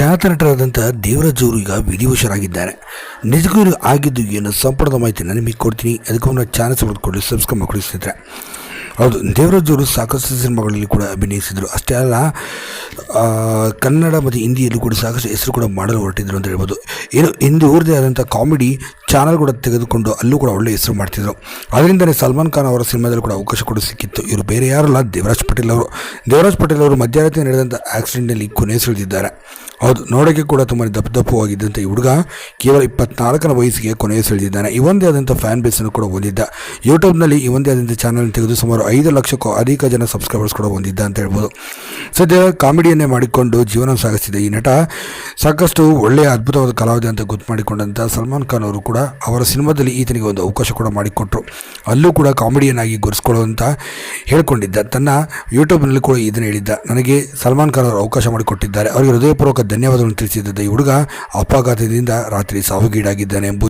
ಖ್ಯಾತ ನಟರಾದಂಥ ದೇವರಾಜ್ ಈಗ ವಿಧಿವಶರಾಗಿದ್ದಾರೆ. ನಿಜಕ್ಕೂ ಆಗಿದ್ದು ಏನು ಸಂಪೂರ್ಣ ಮಾಹಿತಿ ನಾನು ನಿಮಗೆ ಕೊಡ್ತೀನಿ. ಅದಕ್ಕೂ ಒಂದು ಚಾನಲ್ ಸಪೋರ್ಟ್ ಕೊಡಿ ಸಬ್ಸ್ಕ್ರೈಬ್ ಮಾಡಿ ಸ್ನೇಹಿತರೆ. ಹೌದು, ದೇವರಾಜ್ ಅವರು ಸಾಕಷ್ಟು ಸಿನಿಮಾಗಳಲ್ಲಿ ಕೂಡ ಅಭಿನಯಿಸಿದರು. ಅಷ್ಟೇ ಅಲ್ಲ ಕನ್ನಡ ಮತ್ತು ಹಿಂದಿಯಲ್ಲೂ ಕೂಡ ಸಾಕಷ್ಟು ಹೆಸರು ಕೂಡ ಮಾಡಲು ಹೊರಟಿದ್ರು ಅಂತ ಹೇಳ್ಬೋದು. ಏನು, ಹಿಂದೆ ಅವ್ರದ್ದೇ ಆದಂಥ ಕಾಮಿಡಿ ಚಾನಲ್ ಕೂಡ ತೆಗೆದುಕೊಂಡು ಅಲ್ಲೂ ಕೂಡ ಒಳ್ಳೆಯ ಹೆಸರು ಮಾಡ್ತಿದ್ರು. ಅದರಿಂದಲೇ ಸಲ್ಮಾನ್ ಖಾನ್ ಅವರ ಸಿನಿಮಾದಲ್ಲಿ ಕೂಡ ಅವಕಾಶ ಕೂಡ ಸಿಕ್ಕಿತ್ತು. ಇವರು ಬೇರೆ ಯಾರಲ್ಲ ದೇವರಾಜ್ ಪಟೇಲ್ ಅವರು. ದೇವರಾಜ್ ಪಟೇಲ್ ಅವರು ಮಧ್ಯರಾತ್ರಿ ನಡೆದಂಥ ಆಕ್ಸಿಡೆಂಟ್ನಲ್ಲಿ ಕೊನೆಯುಸಿಳಿದಿದ್ದಾರೆ ಹೌದು ನೋಡೋಕ್ಕೆ ಕೂಡ ತುಂಬಾ ದಪ್ಪ ದಪ್ಪವಾಗಿದ್ದಂಥ ಈ ಹುಡುಗ ಕೇವಲ ಇಪ್ಪತ್ನಾಲ್ಕನ ವಯಸ್ಸಿಗೆ ಕೊನೆಯುಸಿಳಿದಿದ್ದಾನೆ ಇವೊಂದೇ ಆದಂಥ ಫ್ಯಾನ್ ಬೇಸನ್ನು ಕೂಡ ಹೊಂದಿದ್ದ. ಯೂಟ್ಯೂಬ್ನಲ್ಲಿ ಇವೊಂದೇ ಆದಂಥ ಚಾನಲ್ ತೆಗೆದು ಸುಮಾರು ಐದು ಲಕ್ಷಕ್ಕೂ ಅಧಿಕ ಜನ ಸಬ್ಸ್ಕ್ರೈಬರ್ಸ್ ಕೂಡ ಹೊಂದಿದ್ದ ಅಂತ ಹೇಳ್ಬೋದು. ಸದ್ಯ ಕಾಮಿಡಿಯನ್ನೇ ಮಾಡಿಕೊಂಡು ಜೀವನ ಸಾಗಿಸಿದ ಈ ನಟ ಸಾಕಷ್ಟು ಒಳ್ಳೆಯ ಅದ್ಭುತವಾದ ಕಲಾವಿದ ಅಂತ ಗೊತ್ತು ಮಾಡಿಕೊಂಡಂಥ ಸಲ್ಮಾನ್ ಖಾನ್ ಅವರು ಕೂಡ ಅವರ ಸಿನಿಮಾದಲ್ಲಿ ಈತನಿಗೆ ಒಂದು ಅವಕಾಶ ಕೂಡ ಮಾಡಿಕೊಟ್ರು. ಅಲ್ಲೂ ಕೂಡ ಕಾಮಿಡಿಯನ್ ಆಗಿ ಗುರುಸ್ಕೊಳ್ಳುವಂತ ಹೇಳ್ಕೊಂಡಿದ್ದ. ತನ್ನ ಯೂಟ್ಯೂಬ್ನಲ್ಲಿ ಕೂಡ ಇದನ್ನು ಹೇಳಿದ್ದ. ನನಗೆ ಸಲ್ಮಾನ್ ಖಾನ್ ಅವರು ಅವಕಾಶ ಮಾಡಿಕೊಟ್ಟಿದ್ದಾರೆ. ಅವರಿಗೆ ಹೃದಯಪೂರ್ವಕ ಧನ್ಯವಾದಗಳನ್ನು ತಿಳಿಸಿದ್ದ ಈ ಹುಡುಗ ಅಪಘಾತದಿಂದ ರಾತ್ರಿ ಸಾವುಗೀಡಾಗಿದ್ದಾನೆ ಎಂಬುದು